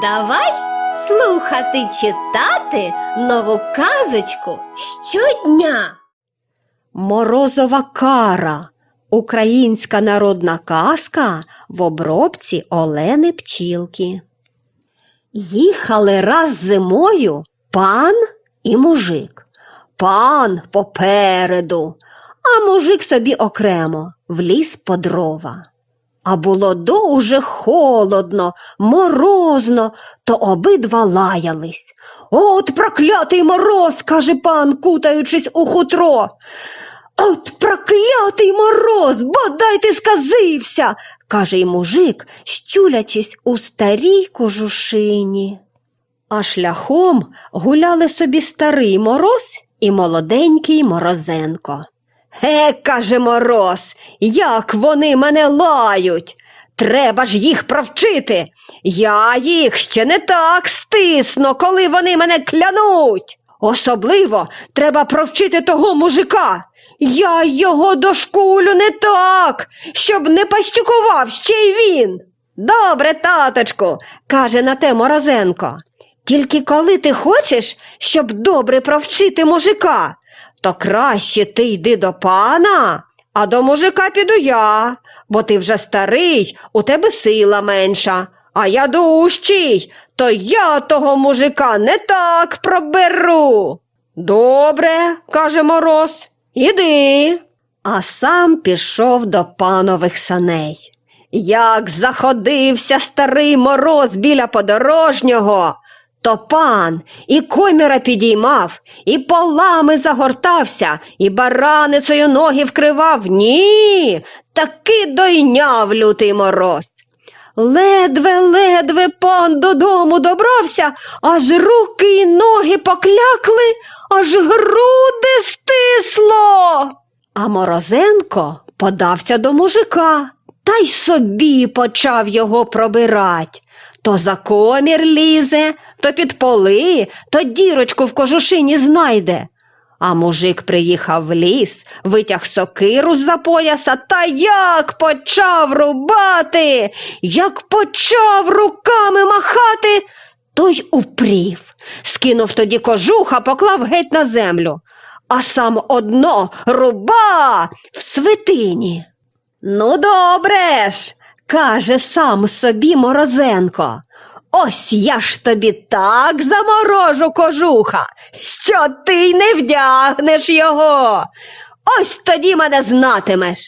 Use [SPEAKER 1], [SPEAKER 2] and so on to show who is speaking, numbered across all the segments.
[SPEAKER 1] Давай слухати читати нову казочку щодня. Морозова кара. Українська народна казка в обробці Олени Пчілки. Їхали раз зимою пан і мужик. Пан попереду, а мужик собі окремо вліз по дрова. А було дуже холодно, морозно, то обидва лаялись. От проклятий мороз, каже пан, кутаючись у хутро. От проклятий мороз, бодай ти сказився, каже й мужик, щулячись у старій кожушині. А шляхом гуляли собі старий мороз і молоденький морозенко. Ге, каже мороз, як вони мене лають. Треба ж їх провчити. Я їх ще не так стисну, коли вони мене клянуть. Особливо треба провчити того мужика. Я його дошкулю не так, щоб не пащукував ще й він. Добре, таточку, каже на те Морозенко. Тільки коли ти хочеш, щоб добре провчити мужика, то краще ти йди до пана, а до мужика піду я, бо ти вже старий, у тебе сила менша, а я дужчий, то я того мужика не так проберу. Добре, каже мороз, іди. А сам пішов до панових саней. Як заходився старий мороз біля подорожнього, то пан і коміра підіймав, і полами загортався, і бараницею ноги вкривав. Ні, таки дойняв лютий мороз. Ледве-ледве пан додому добрався, аж руки й ноги поклякли, аж груди стисло. А Морозенко подався до мужика та й собі почав його пробирать. То за комір лізе, то під поли, то дірочку в кожушині знайде. А мужик приїхав в ліс, витяг сокиру з-за пояса та як почав рубати, як почав руками махати, той упрів, скинув тоді кожуха, поклав геть на землю, а сам одно руба в свитині. Ну, добре ж, каже сам собі Морозенко. Ось я ж тобі так заморожу кожуха, що ти й не вдягнеш його. Ось тоді мене знатимеш.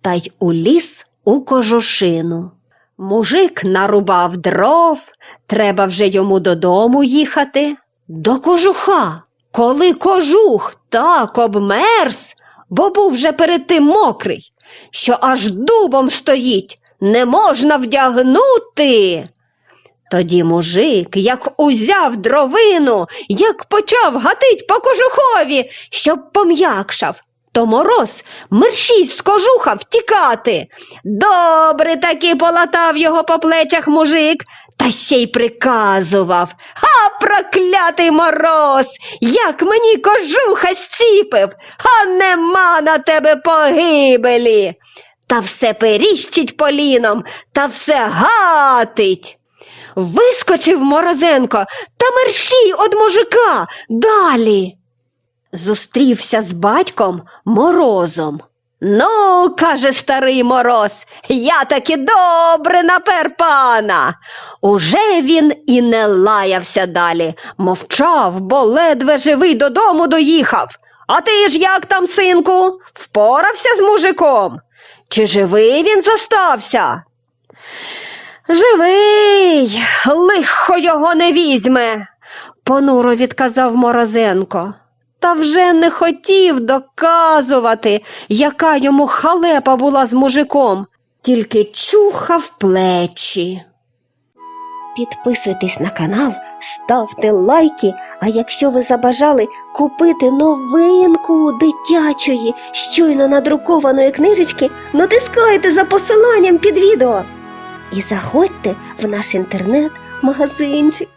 [SPEAKER 1] Та й уліз у кожушину. Мужик нарубав дров, треба вже йому додому їхати. До кожуха, коли кожух так обмерз, бо був вже перед тим мокрий, що аж дубом стоїть, не можна вдягнути. Тоді мужик, як узяв дровину, як почав гатить по кожухові, щоб пом'якшав, то мороз мерщій з кожуха втікати. Добре таки полатав його по плечах мужик, та ще й приказував. А проклятий мороз, як мені кожуха зціпив, а нема на тебе погибелі. Та все періщить поліном, та все гатить. Вискочив Морозенко та мерщій од мужика далі. Зустрівся з батьком морозом. Ну, каже старий мороз, я таки добре напер пана. Уже він і не лаявся далі, мовчав, бо ледве живий додому доїхав. А ти ж як там, синку, впорався з мужиком? Чи живий він зостався? Живий, лихо його не візьме, понуро відказав Морозенко. Та вже не хотів доказувати, яка йому халепа була з мужиком, тільки чухав плечі. Підписуйтесь на канал, ставте лайки, а якщо ви забажали купити новинку дитячої, щойно надрукованої книжечки, натискайте за посиланням під відео і заходьте в наш інтернет-магазинчик.